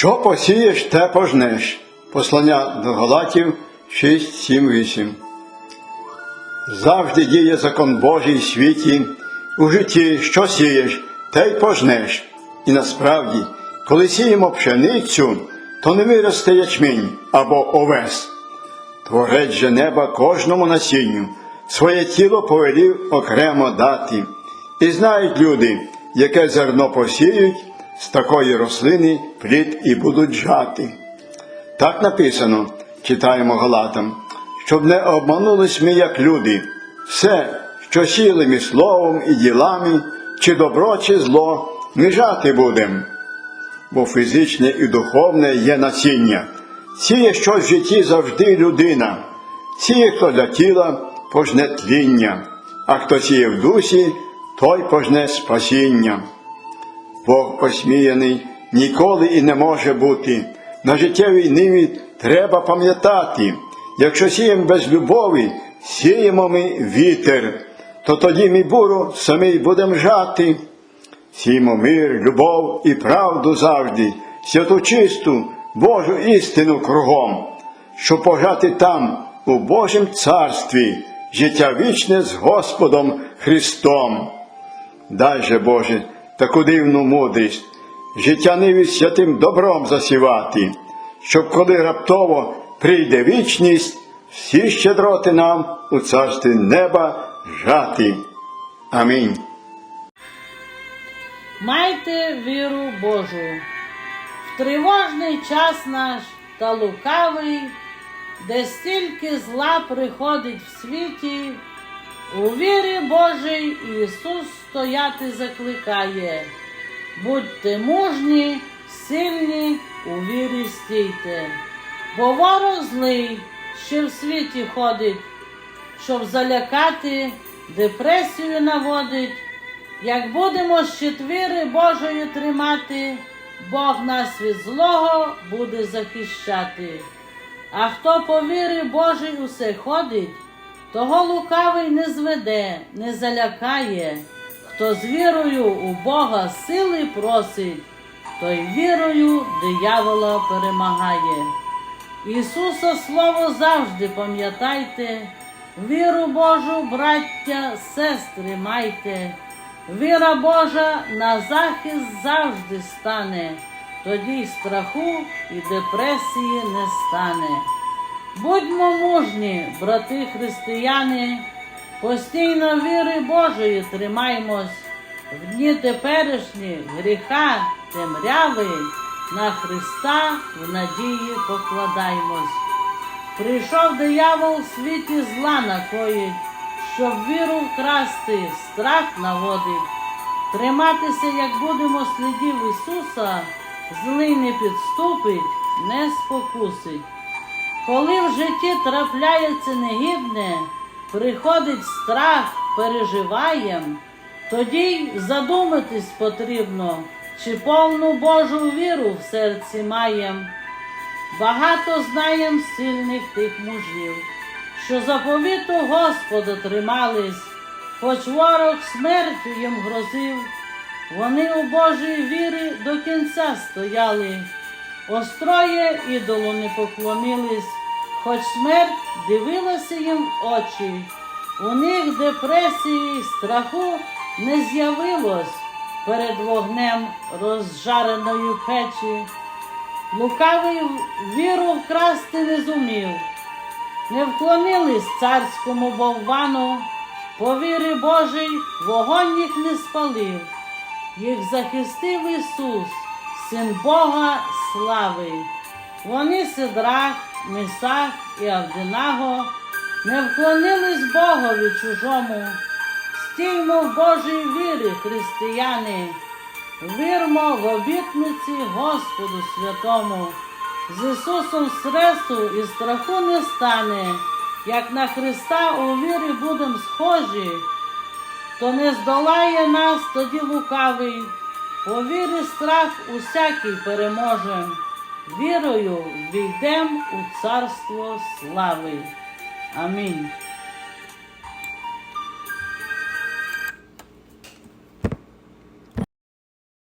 Що посієш, те пожнеш. Послання до Галатів 6, 7, 8. Завжди діє закон Божий в світі. У житті, що сієш, те й пожнеш. І насправді, коли сіємо пшеницю, то не виросте ячмінь або овес. Творець же неба кожному насінню, своє тіло повелів окремо дати. І знають люди, яке зерно посіють, з такої рослини плід і будуть жати. Так написано, читаємо Галатам, щоб не обманулись ми, як люди, все, що сіли ми словом і ділами, чи добро, чи зло, ми жати будем. Бо фізичне і духовне є насіння. Сіє щось в житті завжди людина. Сіє хто для тіла пожне тління, а хто сіє в дусі, той пожне спасіння. Бог осміяний ніколи і не може бути. На життєвій ниві треба пам'ятати, якщо сіємо без любові, сіємо ми вітер, то тоді ми буру самі будемо жати. Сіємо мир, любов і правду завжди, святу чисту, Божу істину кругом, щоб пожати там, у Божім царстві, життя вічне з Господом Христом. Дай же, Боже, таку дивну мудрість, життя ниві святим добром засівати, щоб коли раптово прийде вічність, всі щедроти нам у царстві неба жати. Амінь. Майте віру Божу. В тривожний час наш та лукавий, де стільки зла приходить в світі, у вірі Божій Ісус стояти закликає. Будьте мужні, сильні, у вірі стійте, бо ворог злий ще в світі ходить, щоб залякати, депресію наводить. Як будемо щитвіри Божої тримати, Бог нас від злого буде захищати. А хто по вірі Божій усе ходить, того лукавий не зведе, не залякає. Хто з вірою у Бога сили просить, той вірою диявола перемагає. Ісуса Слово завжди пам'ятайте, віру Божу, браття, сестри, майте. Віра Божа на захист завжди стане, тоді й страху і депресії не стане. Будьмо мужні, брати християни, постійно віри Божої тримаймось, в дні теперішні гріха, темряви, на Христа в надії покладаймось. Прийшов диявол в світі зла накоїть, щоб віру вкрасти, страх наводить. Триматися, як будемо слідів Ісуса, злий не підступить, не спокусить. Коли в житті трапляється негідне, приходить страх, переживаєм, тоді задуматись потрібно, чи повну Божу віру в серці маєм. Багато знаєм сильних тих мужів, що заповіту Господа тримались, хоч ворог смертю їм грозив, вони у Божій вірі до кінця стояли, остроє ідолу не поклонились, хоч смерть дивилася їм в очі. У них депресії, страху не з'явилось перед вогнем розжареної печі. Лукавий віру вкрасти не зумів, не вклонились царському болвану, по вірі Божій вогонь їх не спалив, їх захистив Ісус, Син Бога слави. Вони Сидрах, Місах і Авдинаго не вклонились Богові чужому. Стіймо в Божій вірі, християни. Вірмо в обітниці Господу святому. З Ісусом стресу і страху не стане, як на Христа у вірі будем схожі, то не здолає нас тоді лукавий. По вірі страх усякий переможем. Вірою війдем у царство слави. Амінь.